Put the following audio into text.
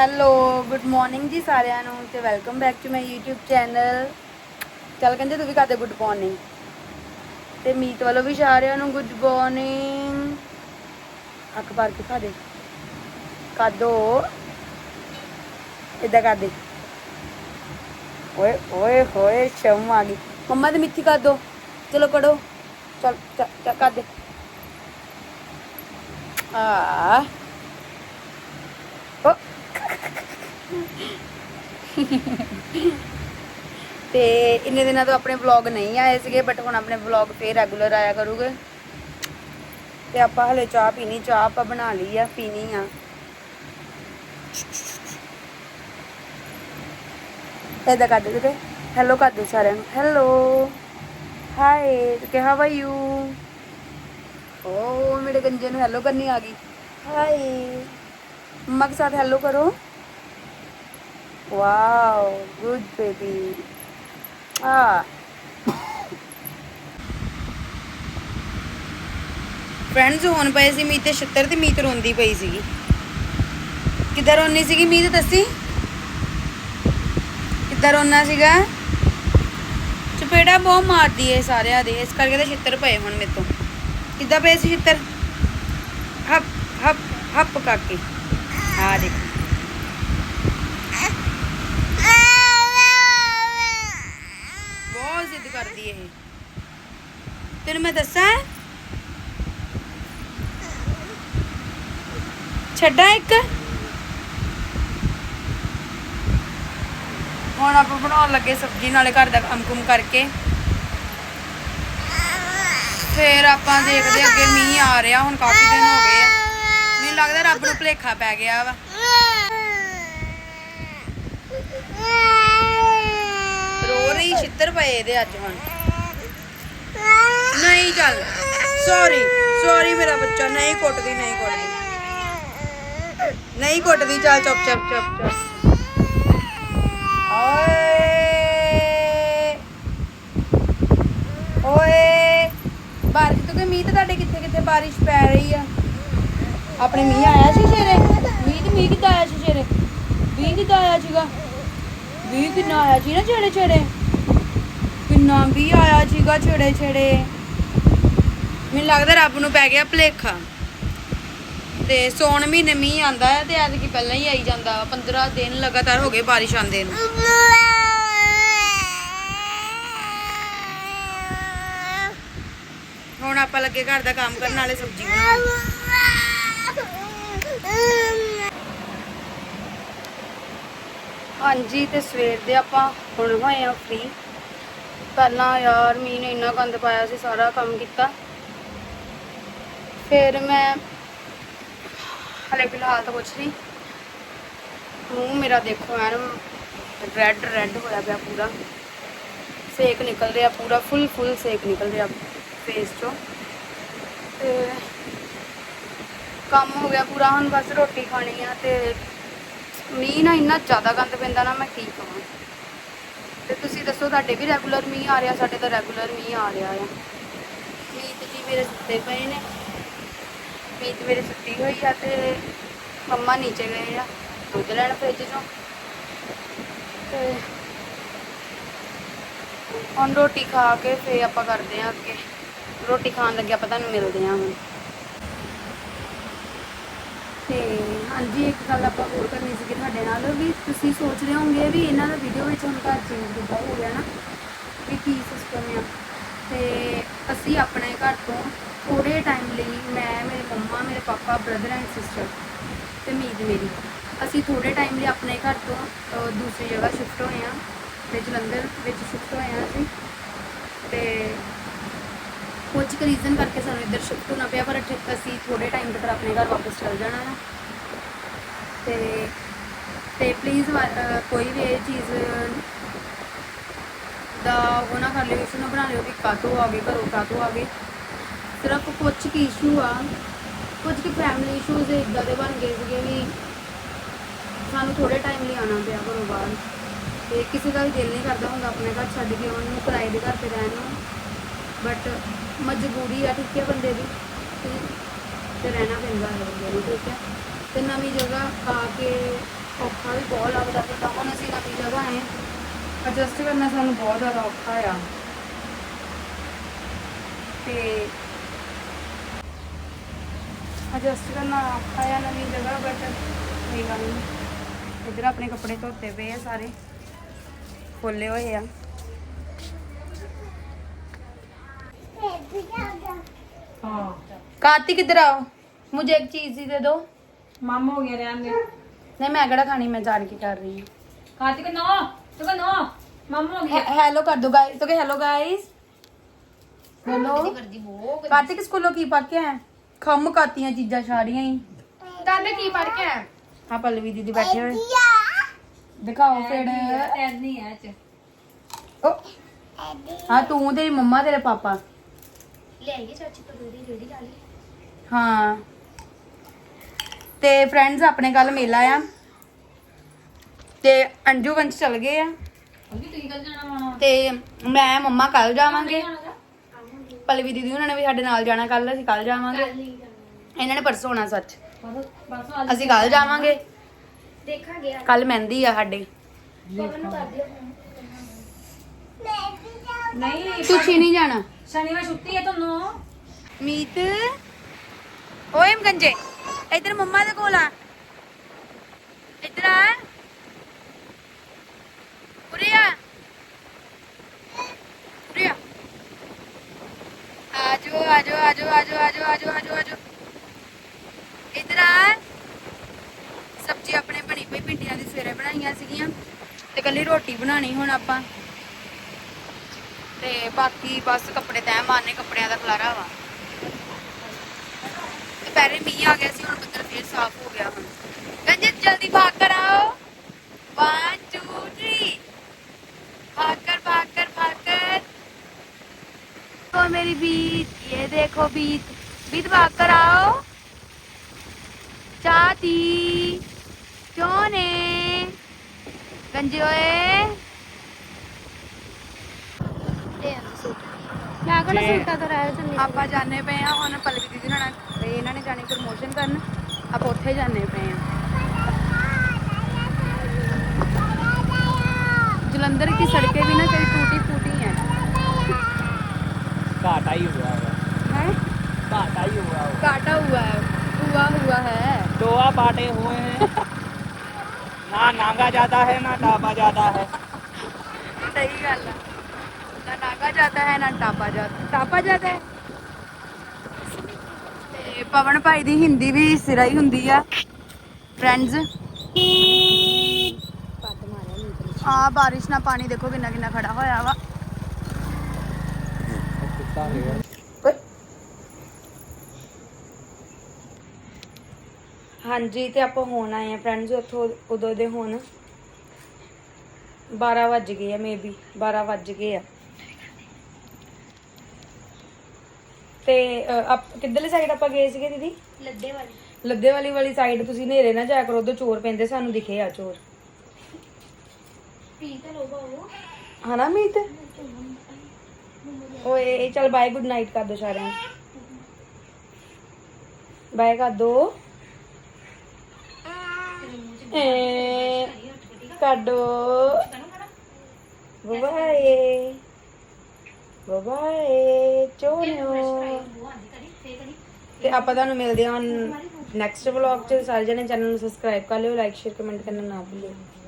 Hello, good morning ਜੀ ਸਾਰਿਆਂ ਨੂੰ ਤੇ welcome back to my YouTube channel. ਚੱਲ ਕਹਿੰਦੇ ਤੂੰ ਕਰਦੇ ਗੁੱਡ ਮਾਰਨਿੰਗ। ਤੇ ਮੀਤ ਵੱਲੋਂ ਵੀ ਸਾਰਿਆਂ ਨੂੰ ਗੁੱਡ ਮਾਰਨਿੰਗ। ਅੱਖ ਭਰ ਕੇ ਖਾ ਕਾਦੋ ਇਦਾਂ ਕਰ ਓਏ ਓਏ, ਹੋਏ, ਸ਼ਰਮ ਆ ਗਈ। ਮੰਮਾ ਤੇ ਮਿੱਠੀ ਕਰ ਚਲੋ ਕੜੋ ਚਲ, ਚੱਲ, ਕਰ ਦੇ। ਆ। ਤੇ ਇੰਨੇ ਦਿਨਾਂ ਤੋਂ ਆਪਣੇ ਵਲੌਗ ਨਹੀਂ ਆਏ ਸੀਗੇ ਬਟ ਹੁਣ ਆਪਣੇ ਵਲੌਗ ਫੇਰ ਰੈਗੂਲਰ ਆਇਆ ਕਰੂਗੇ। ਤੇ ਆਪਾਂ ਹਲੇ ਚਾਹ ਪੀਣੀ ਚਾਹ ਆਪਾਂ ਬਣਾ ਲਈ ਆ ਪੀਣੀ ਆ। ਇਹਦਾ ਕਰ ਦੇ ਹੈਲੋ ਕਰ ਦੇ ਸਾਰਿਆਂ ਨੂੰ। ਹੈਲੋ ਹਾਈ ਕਿ ਹਾਵ ਆਰ ਯੂ? ਓ ਮੇਰੇ ਗੰਜੇ ਨੂੰ ਹੈਲੋ ਕਰਨੀ ਆ ਗਈ। ਹਾਈ ਮਗ ਸਾਥ ਹੈਲੋ ਕਰੋ। Wow, good baby. Ah. Friends ਹੋਣ ਪਏ ਸੀ ਮੀਤ ਤੇ ਤੇ ਮੀਤ ਰੋਂਦੀ ਪਈ ਸੀਗੀ। ਕਿੱਦਾਂ ਰੋਣੀ ਸੀਗੀ ਮੀਤ ਦੱਸੀ? ਕਿੱਦਾਂ ਰੋਣਾ ਸੀਗਾ? ਚਪੇੜਾ ਬਹੁਤ ਮਾਰਦੀ ਏ ਸਾਰਿਆਂ ਦੇ ਇਸ ਕਰਕੇ ਤੇ ਛਿੱਤਰ ਪਏ ਹੁਣ ਮੇਰੇ ਤੋਂ। ਕਿੱਦਾਂ ਪਏ ਸੀ ਛਿੱਤਰ? ਹੱਪ ਹੱਪ ਹੱਪ ਕਰਕੇ ਆ ਦੇਖੋ। ਬਹੁਤ ਕਰਦੀ ਇਹ। ਤੈਨੂੰ ਮੈਂ ਦੱਸਾਂ? ਛੱਡਾਂ ਇੱਕ? ਹੁਣ ਆਪਾਂ ਬਣਾਉਣ ਲੱਗੇ ਸਬਜ਼ੀ, ਨਾਲੇ ਘਰ ਦਾ ਕੰਮ ਕੁਮ ਕਰਕੇ। ਫੇਰ ਆਪਾਂ ਦੇਖਦੇ ਅੱਗੇ ਮੀਂਹ ਆ ਰਿਹਾ, ਹੁਣ ਕਾਫੀ ਦਿਨ ਹੋ ਗਏ ਆ। ਮੈਨੂੰ ਲੱਗਦਾ ਰੱਬ ਨੂੰ ਭੁਲੇਖਾ ਪੈ ਗਿਆ ਵਾ। ਰੋ ਛਿੱਤਰ ਪਏ ਇਹਦੇ ਅੱਜ ਹੁਣ। ਨਹੀਂ ਚੱਲ ਸੌਰੀ ਸੌਰੀ ਮੇਰਾ ਬੱਚਾ, ਨਹੀਂ ਕੁੱਟਦੀ ਨਹੀਂ ਕੁੱਟਦੀ। ਨਹੀਂ ਕੁੱਟਦੀ, ਚੱਲ ਚੁੱਪ ਚੁੱਪ ਚੁੱਪ ਚੁੱਪ। ਓਏ। ਓਏ। ਬਾਰਿਸ਼ ਤੋਂ ਮੀਂਹ ਤੇ ਤੁਹਾਡੇ ਕਿੱਥੇ ਕਿੱਥੇ ਬਾਰਿਸ਼ ਪੈ ਰਹੀ ਆ? ਆਪਣੇ ਮੀਂਹ ਆਇਆ ਸੀ ਸ਼ੇਰੇ ਮੀਂਹ ਤੇ ਮੀਂਹ ਕਿੱਦਾਂ ਆਇਆ ਸੀ ਸ਼ੇਰੇ ਮੀਂਹ ਕਿੱਦਾਂ ਆਇਆ ਸੀਗਾ? ਮੀਂਹ ਕਿੰਨਾ ਆਇਆ ਸੀ ਨਾ ਛੇੜੇ ਛੇੜੇ ਕਿੰਨਾ ਵੀ ਆਇਆ ਸੀਗਾ ਛੇੜੇ ਛੇੜੇ। ਮੈਨੂੰ ਲੱਗਦਾ ਰੱਬ ਨੂੰ ਪੈ ਗਿਆ ਭਲੇਖਾ। ਤੇ ਸੌਣ ਮਹੀਨੇ ਮੀਂਹ ਆਂਦਾ ਹੈ ਤੇ ਐਤਕੀ ਪਹਿਲਾਂ ਹੀ ਆਈ ਜਾਂਦਾ। 15 ਦਿਨ ਲਗਾਤਾਰ ਹੋ ਗਏ ਬਾਰਿਸ਼ ਆਂਦੇ ਨੂੰ। ਹੁਣ ਆਪਾਂ ਲੱਗੇ ਘਰ ਦਾ ਕੰਮ ਕਰਨ ਵਾਲੇ ਸਬਜ਼ੀ ਹਾਂਜੀ, ਤੇ ਸਵੇਰ ਦੇ ਆਪਾਂ ਹੁਣ ਹੋਏ ਆ ਫ੍ਰੀ ਪਹਿਲਾਂ ਯਾਰ ਮੀਂਹ ਨੇ ਇੰਨਾ ਗੰਦ ਪਾਇਆ ਸੀ, ਸਾਰਾ ਕੰਮ ਕੀਤਾ। ਫਿਰ ਮੈਂ ਹਲੇ ਫਿਲਹਾਲ ਤਾਂ ਕੁਛ ਨਹੀਂ ਮੂੰਹ ਮੇਰਾ ਦੇਖੋ ਐਨ ਰੈੱਡ ਰੈੱਡ ਹੋਇਆ ਪਿਆ ਪੂਰਾ। ਸੇਕ ਨਿਕਲ ਰਿਹਾ ਪੂਰਾ ਫੁੱਲ ਫੁੱਲ ਸੇਕ ਨਿਕਲ ਰਿਹਾ ਫੇਸ ਚੋਂ। ਤੇ ਕੰਮ ਹੋ ਗਿਆ ਪੂਰਾ, ਹੁਣ ਬਸ ਰੋਟੀ ਖਾਣੀ ਆ ਤੇ ਮੀਂਹ ਨਾ ਇੰਨਾ ਜ਼ਿਆਦਾ ਗੰਦ ਪੈਂਦਾ ਨਾ ਮੈਂ ਕੀ ਕਹਾਂ ਤੇ ਤੁਸੀਂ ਦੱਸੋ, ਤੁਹਾਡੇ ਵੀ ਰੈਗੂਲਰ ਮੀਂਹ ਆ ਰਿਹਾ, ਸਾਡੇ ਤਾਂ ਰੈਗੂਲਰ ਮੀਂਹ ਆ ਰਿਹਾ ਆ। ਮੀਤ ਜੀ ਮੇਰੇ ਸੁੱਤੇ ਪਏ ਨੇ। ਮੀਤ ਮੇਰੇ ਸੁੱਤੀ ਹੋਈ ਆ ਤੇ ਮੰਮਾ ਨੀਚੇ ਗਏ ਆ, ਦੁੱਧ ਲੈਣ ਫ੍ਰਿਜ ਚੋਂ। ਤੇ ਹੁਣ ਰੋਟੀ ਖਾ ਕੇ ਫੇਰ ਆਪਾਂ ਕਰਦੇ ਆ ਅੱਗੇ। ਰੋਟੀ ਖਾਣ ਲੱਗੇ ਆਪਾਂ ਤੁਹਾਨੂੰ ਮਿਲਦੇ ਆ ਹੁਣ। ਤੇ ਹਾਂਜੀ ਇੱਕ ਗੱਲ ਆਪਾਂ ਹੋਰ ਕਰਨੀ ਸੀ ਤੁਹਾਡੇ ਨਾਲ ਵੀ ਤੁਸੀਂ ਸੋਚ ਰਹੇ ਹੋਗੇ ਵੀ ਇਹਨਾਂ ਦਾ ਵੀਡੀਓ ਵਿੱਚ ਹੁਣ ਘਰ ਚੇਂਜ ਕਿੱਦਾਂ ਹੋ ਗਿਆ ਨਾ ਵੀ ਕੀ ਸਿਸਟਮ ਆ। ਤੇ ਅਸੀਂ ਆਪਣੇ ਘਰ ਤੋਂ ਥੋੜੇ ਟਾਈਮ ਲਈ ਮੈਂ ਮੇਰੇ ਮੰਮਾ ਮੇਰੇ ਪਾਪਾ ਬ੍ਰਦਰ ਐਂਡ ਸਿਸਟਰ ਤੇ ਮੀਤ ਮੇਰੀ। ਅਸੀਂ ਥੋੜੇ ਟਾਈਮ ਲਈ ਆਪਣੇ ਘਰ ਤੋਂ ਅਹ, ਦੂਸਰੀ ਜਗ੍ਹਾ ਸ਼ਿਫਟ ਹੋਏ ਆ ਤੇ ਜਲੰਧਰ ਵਿੱਚ ਸ਼ਿਫਟ ਹੋਏ ਆ ਅਸੀਂ। ਤੇ ਕੁਝ ਕੁ ਰੀਜ਼ਨ ਕਰਕੇ ਸਾਨੂੰ ਇੱਧਰ ਸ਼ਿਫਟ ਹੋਣਾ ਪਿਆ ਪਰ ਇੱਥੇ ਅਸੀਂ ਥੋੜੇ ਟਾਈਮ ਤੱਕ ਆਪਣੇ ਘਰ ਵਾਪਸ ਚਲ ਜਾਣਾ ਹੈ ਤੇ ਤੇ ਪਲੀਜ਼ ਕੋਈ ਵੀ ਇਹ ਚੀਜ਼ ਦਾ ਉਹ ਨਾ ਕਰ ਲਿਓ, ਇਸ਼ੂ ਨਾ ਬਣਾ ਲਿਓ ਕਿ ਕਾਤੋਂ ਆ ਗਏ ਘਰੋਂ ਕਾਤੋਂ ਆ ਗਏ ਸਿਰਫ ਕੁਝ ਕੀ ਇਸ਼ੂ ਆ ਕੁਝ ਕਿ ਫੈਮਿਲੀ ਇਸ਼ੂਜ਼ ਇਦਾਂ ਦੇ ਬਣ ਗਏ ਸੀਗੇ ਵੀ ਸਾਨੂੰ ਥੋੜੇ ਟਾਈਮ ਲਈ ਆਉਣਾ ਪਿਆ ਘਰੋਂ ਬਾਹਰ। ਤੇ ਕਿਸੇ ਦਾ ਵੀ ਦਿਲ ਨਹੀਂ ਕਰਦਾ ਹੁੰਦਾ ਆਪਣੇ ਘਰ ਛੱਡ ਕੇ ਆਉਣ ਨੂੰ, ਕਿਰਾਏ ਦੇ ਘਰ ਤੇ ਰਹਿਣ ਨੂੰ। ਬਟ ਮਜਬੂਰੀ ਆ, ਠੀਕ ਹੈ ਬੰਦੇ ਦੀ ਤੇ- ਤੇ ਰਹਿਣਾ ਪੈਂਦਾ ਹੈ ਬੰਦੇ ਨੂੰ, ਠੀਕ ਹੈ। ਤੇ ਨਵੀਂ ਜਗ੍ਹਾ ਆ ਕੇ ਔਖਾ ਵੀ ਬਹੁਤ ਲੱਗਦਾ ਪਰ ਹੁਣ ਅਸੀਂ ਨਵੀਂ ਜਗ੍ਹਾ ਆਏ ਐਡਜਸਟ ਕਰਨਾ ਸਾਨੂੰ ਬਹੁਤ ਜ਼ਿਆਦਾ ਔਖਾ ਆ ਤੇ ਐਡਜਸਟ ਕਰਨਾ ਔਖਾ ਆ ਨਵੀਂ ਜਗ੍ਹਾ ਬਟ ਕੋਈ ਗੱਲ ਨਹੀਂ ਇੱਧਰ ਆਪਣੇ ਕੱਪੜੇ ਧੋਤੇ ਪਏ ਆ ਸਾਰੇ ਖੋਲੇ ਹੋਏ ਆ हाँ कार्तिक इधर आओ मुझे एक चीज ही दे दो ਮਾਮਾ ਹੋ ਗਿਆ ਰਹਿਣ ਦੇ। ਨਹੀਂ ਮੈਂ ਕਿਹੜਾ ਖਾਣੀ ਮੈਂ ਜਾਣ ਕੇ ਕਰ ਰਹੀ ਹਾਂ। ਕਾਤਿਕ ਨੋ ਤੂੰ ਕਹ ਨੋ ਮਾਮਾ ਹੋ ਗਿਆ। हेलो कर दो गाइस तो हेलो गाइस हेलो कार्तिक स्कूलों की पक है खम काती हैं चीजा सारियां ही ਤੰਦ ਕੀ ਪੜ ਕੇ ਆਇਆ? हाँ पल्लवी दीदी बैठे हुए दिखाओ फिर ਟੈਗ ਨਹੀਂ ਹੈ ਚ। ओ, तू तेरी मम्मा तेरे पापा ਲੈ ਆਈਏ ਚਾਚੀ ਤੋਂ ਰੇੜੀ ਰੇੜੀ ਲਾ ਲਈ। ਤੇ ਫਰੈਂਡਸ ਆਪਣੇ ਕੱਲ ਮੇਲਾ ਆ। ਤੇ ਅੰਜੂ ਵੰਸ਼ ਚਲ ਗਏ ਆ। ਤੇ ਮੈਂ ਮੰਮਾ ਕੱਲ ਜਾਵਾਂਗੇ। ਪਲਵੀ ਦੀਦੀ ਉਹਨਾਂ ਨੇ ਵੀ ਸਾਡੇ ਨਾਲ ਜਾਣਾ ਕੱਲ ਅਸੀਂ ਕੱਲ ਜਾਵਾਂਗੇ। ਇਹਨਾਂ ਨੇ ਪਰਸੋਂ ਆਣਾ ਸੱਚ। ਅਸੀਂ ਕੱਲ ਜਾਵਾਂਗੇ। ਕੱਲ ਮਹਿੰਦੀ ਆ ਸਾਡੇ। ਨਹੀਂ ਤੁਸੀਂ ਨਹੀਂ ਜਾਣਾ। ਸ਼ਨੀਵਾਰ ਛੁੱਟੀ ਹੈ ਤੁਹਾਨੂੰ। ਮੀਤ। ਓਏ ਮਗੰਜੇ। ਇੱਧਰ ਮੰਮਾ ਦੇ ਕੋਲ ਆ ਇੱਧਰ ਆ ਉਰੇ ਆ ਉਰੇ ਆ ਆਜੋ ਆਜੋ ਆਜੋ ਆਜੋ ਆਜੋ ਆਜੋ ਆਜੋ ਆਜੋ ਇੱਧਰ ਆ ਸਬਜ਼ੀ ਆਪਣੇ ਬਣੀ ਪਈ ਭਿੰਡੀਆਂ ਦੀ ਸਵੇਰੇ ਬਣਾਈਆਂ ਸੀਗੀਆਂ ਤੇ ਕੱਲੀ ਰੋਟੀ ਬਣਾਣੀ ਹੁਣ ਆਪਾਂ ਤੇ ਬਾਕੀ ਬਸ ਕੱਪੜੇ ਤੈਅ ਮਾਰਨੇ ਕੱਪੜਿਆਂ ਦਾ ਖਲਾਰਾ ਵਾ ਦੁਪਹਿਰੇ ਮੀਂਹ ਆ ਗਿਆ ਸੀ ਹੁਣ ਬੱਦਲ ਫੇਰ ਸਾਫ਼ ਹੋ ਗਿਆ ਹੁਣ ਗੰਜੇ ਜਲਦੀ ਭਾਗ ਕਰ ਆਓ 1 2 3 भाग कर भाग कर भाग कर देखो मेरी बीत ये देखो बीत बीत भाग कर आओ चाहती क्यों ने गंजे ओए ਮੈਂ ਕਿਹੜਾ ਸੂਟਾਂ ਤੋਂ ਰਹਿ ਜਾਂਦੀ ਆਪਾਂ ਜਾਣੇ ਪਏ ਆ ਹੁਣ ਪਲਵੀ ਦੀਦੀ ਨਾਲ ਤੇ ਇਹਨਾਂ ਨੇ ਜਾਣੀ ਪ੍ਰਮੋਸ਼ਨ ਕਰਨ ਆਪਾਂ ਉੱਥੇ ਜਾਣੇ ਪਏ ਆ ਜਲੰਧਰ की सड़कें भी ना कई टूटी फूटी हैं घाटा ही हुआ है हैं घाटा ही हुआ है काटा हुआ है हुआ हुआ है टोआ बाटे हुए हैं ना नांगा जाता है ना टापा जाता है सही गल है ना नागा जाता है ना टापा जाता टापा जाता है ਤੇ ਪਵਨ ਭਾਈ ਦੀ ਹਿੰਦੀ ਵੀ ਸਿਰਾ ਹੀ ਹੁੰਦੀ ਆ ਫਰੈਂਡਸ ਆ ਬਾਰਿਸ਼ ਨਾਲ ਪਾਣੀ ਦੇਖੋ ਕਿੰਨਾ ਕਿੰਨਾ ਖੜਾ ਹੋਇਆ ਵਾ ਓਏ। ਹਾਂਜੀ ਤੇ ਆਪਾਂ ਹੁਣ ਆਏ ਆ ਫਰੈਂਡਸ ਉੱਥੋਂ ਉਦੋਂ ਦੇ ਹੁਣ 12 ਵੱਜ ਗਏ ਆ ਮੇਬੀ 12 ਵੱਜ ਗਏ ਆ ਤੇ ਆਪ ਕਿੱਧਰਲੀ ਸਾਈਡ ਆਪਾਂ ਗਏ ਸੀਗੇ ਦੀਦੀ? ਲੱਦੇ ਵਾਲੀ ਲੱਦੇ ਵਾਲੀ ਵਾਲੀ ਸਾਈਡ ਤੁਸੀਂ ਨੇਰੇ ਨਾ ਜਾਇਆ ਕਰੋ ਉਧਰ ਚੋਰ ਪੈਂਦੇ ਸਾਨੂੰ ਦਿਖੇ ਆ ਚੋਰ। ਪੀ ਤਾਂ ਲੋ ਬਾਬੂ ਹਨਾ ਮੀਤ? ਓਏ ਚਲ ਬਾਏ ਗੁੱਡ ਨਾਈਟ ਕਰ ਦੋ ਸਾਰਿਆਂ ਨੂੰ। ਬਾਏ ਕਰ ਦੋ। ਏ ਕਰ ਦੋ। ਬਾਏ ਬਾਏ ਚੋਨਿਓ ਤੇ ਆਪਾਂ ਤੁਹਾਨੂੰ ਮਿਲਦੇ ਹਾਂ ਨੈਕਸਟ ਵਲੌਗ 'ਚ। ਸਾਰੇ ਜਣੇ ਚੈਨਲ ਨੂੰ ਸਬਸਕ੍ਰਾਈਬ ਕਰ ਲਿਓ ਲਾਈਕ ਸ਼ੇਅਰ ਕਮੈਂਟ ਕਰਨਾ ਨਾ ਭੁੱਲਿਓ।